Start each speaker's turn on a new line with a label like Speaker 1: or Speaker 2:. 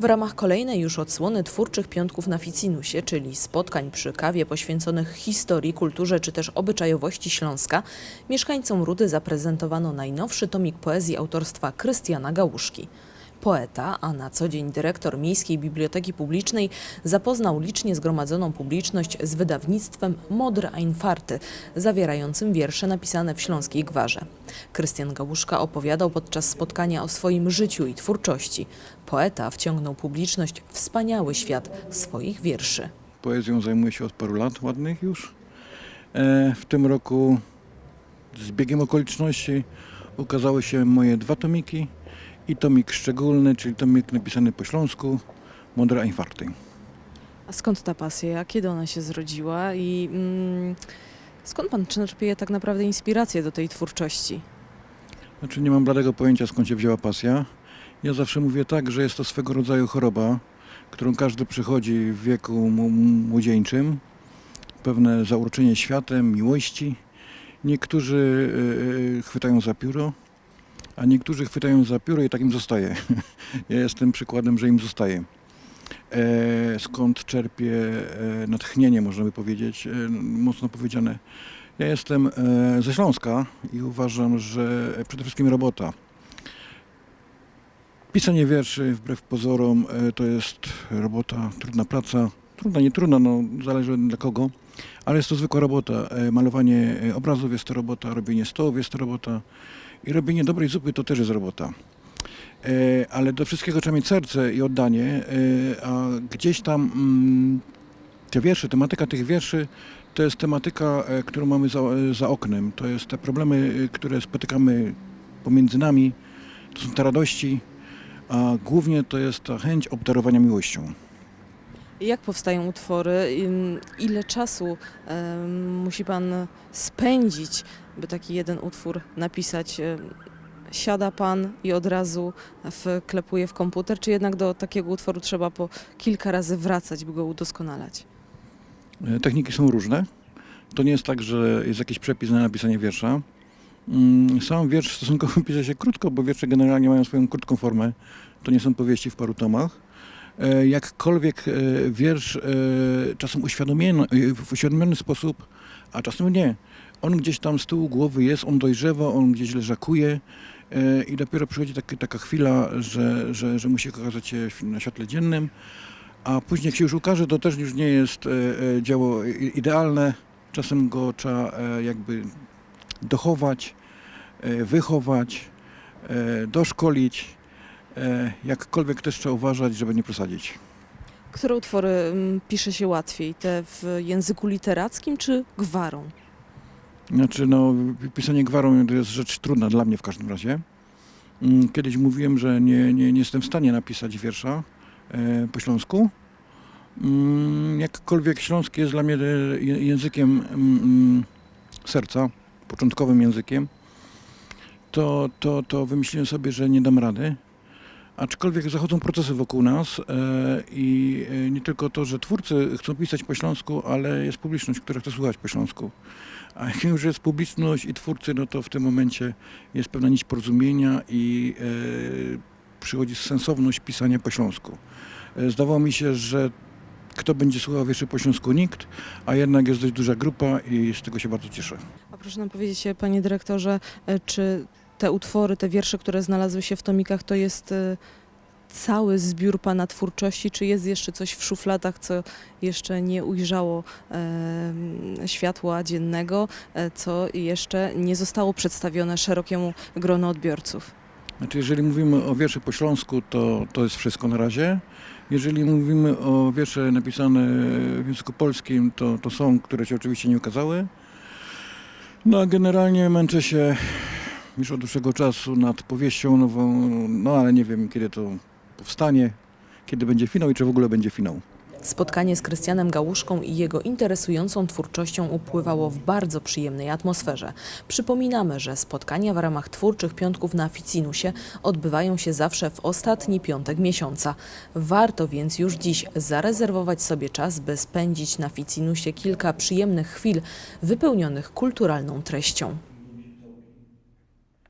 Speaker 1: W ramach kolejnej już odsłony twórczych piątków na Ficinusie, czyli spotkań przy kawie poświęconych historii, kulturze czy też obyczajowości Śląska, mieszkańcom Rudy zaprezentowano najnowszy tomik poezji autorstwa Krystiana Gałuszki. Poeta, a na co dzień dyrektor Miejskiej Biblioteki Publicznej, zapoznał licznie zgromadzoną publiczność z wydawnictwem Modre Einfarty, zawierającym wiersze napisane w Śląskiej Gwarze. Krystian Gałuszka opowiadał podczas spotkania o swoim życiu i twórczości. Poeta wciągnął publiczność w wspaniały świat swoich wierszy.
Speaker 2: Poezją zajmuję się od paru lat ładnych już. E, w tym roku z biegiem okoliczności ukazały się moje dwa tomiki i tomik szczególny, czyli tomik napisany po śląsku, Modra Infarty.
Speaker 1: A skąd ta pasja? Kiedy ona się zrodziła i mm, skąd pan czerpie tak naprawdę inspirację do tej twórczości?
Speaker 2: Znaczy nie mam bladego pojęcia skąd się wzięła pasja. Ja zawsze mówię tak, że jest to swego rodzaju choroba, którą każdy przychodzi w wieku młodzieńczym. Pewne zauroczenie światem, miłości. Niektórzy e, e, chwytają za pióro, a niektórzy chwytają za pióro i tak im zostaje. ja jestem przykładem, że im zostaje. E, skąd czerpię e, natchnienie, można by powiedzieć, e, mocno powiedziane. Ja jestem ze Śląska i uważam, że przede wszystkim robota. Pisanie wierszy, wbrew pozorom, to jest robota, trudna praca. Trudna, nie trudna, no, zależy dla kogo, ale jest to zwykła robota. Malowanie obrazów jest to robota, robienie stołów jest to robota i robienie dobrej zupy to też jest robota. E, Ale do wszystkiego trzeba mieć serce i oddanie, e, a gdzieś tam mm, te wiersze, tematyka tych wierszy to jest tematyka, e, którą mamy za, za oknem. To jest te problemy, które spotykamy pomiędzy nami, to są te radości, a głównie to jest ta chęć obdarowania miłością.
Speaker 1: Jak powstają utwory? Ile czasu musi pan spędzić, by taki jeden utwór napisać? Siada pan i od razu wklepuje w komputer, czy jednak do takiego utworu trzeba po kilka razy wracać, by go udoskonalać?
Speaker 2: E, Techniki są różne. To nie jest tak, że jest jakiś przepis na napisanie wiersza. Mm, Sam wiersz stosunkowo pisze się krótko, bo wiersze generalnie mają swoją krótką formę. To nie są powieści w paru tomach. E, Jakkolwiek e, wiersz e, czasem uświadomiony, w uświadomiony sposób, a czasem nie. On gdzieś tam z tyłu głowy jest, on dojrzewa, on gdzieś leżakuje i dopiero przychodzi taki, taka chwila, że, że, że musi okazać się na świetle dziennym. A później jak się już ukaże, to też już nie jest dzieło idealne. Czasem go trzeba jakby dochować, wychować, doszkolić. E, Jakkolwiek też trzeba uważać, żeby nie przesadzić.
Speaker 1: Które utwory ym, pisze się łatwiej? Te w języku literackim czy gwarą?
Speaker 2: Znaczy, no, pisanie gwarą to jest rzecz trudna dla mnie w każdym razie. Mm, Kiedyś mówiłem, że nie, nie, nie jestem w stanie napisać wiersza e, po śląsku. Mm, Jakkolwiek śląski jest dla mnie e, językiem mm, mm, serca, początkowym językiem, to, to, to wymyśliłem sobie, że nie dam rady. Aczkolwiek zachodzą procesy wokół nas e, i e, nie tylko to, że twórcy chcą pisać po śląsku, ale jest publiczność, która chce słuchać po śląsku. A jak już jest publiczność i twórcy, no to w tym momencie jest pewna nić porozumienia i e, przychodzi sensowność pisania po śląsku. Zdawało mi się, że kto będzie słuchał wierszy po śląsku? Nikt, a jednak jest dość duża grupa i z tego się bardzo cieszę.
Speaker 1: A proszę nam powiedzieć, panie dyrektorze, czy te utwory, te wiersze, które znalazły się w tomikach, to jest e, cały zbiór pana twórczości, czy jest jeszcze coś w szufladach, co jeszcze nie ujrzało e, światła dziennego, e, co jeszcze nie zostało przedstawione szerokiemu gronu odbiorców?
Speaker 2: Znaczy, jeżeli mówimy o wierszy po śląsku, to, to jest wszystko na razie. Jeżeli mówimy o wiersze napisane w języku polskim, to, to są, które się oczywiście nie ukazały. No a generalnie męczę się już od dłuższego czasu nad powieścią nową, no ale nie wiem kiedy to powstanie, kiedy będzie finał i czy w ogóle będzie finał.
Speaker 1: Spotkanie z Krystianem Gałuszką i jego interesującą twórczością upływało w bardzo przyjemnej atmosferze. Przypominamy, że spotkania w ramach twórczych piątków na Ficinusie odbywają się zawsze w ostatni piątek miesiąca. Warto więc już dziś zarezerwować sobie czas, by spędzić na Ficinusie kilka przyjemnych chwil wypełnionych kulturalną treścią.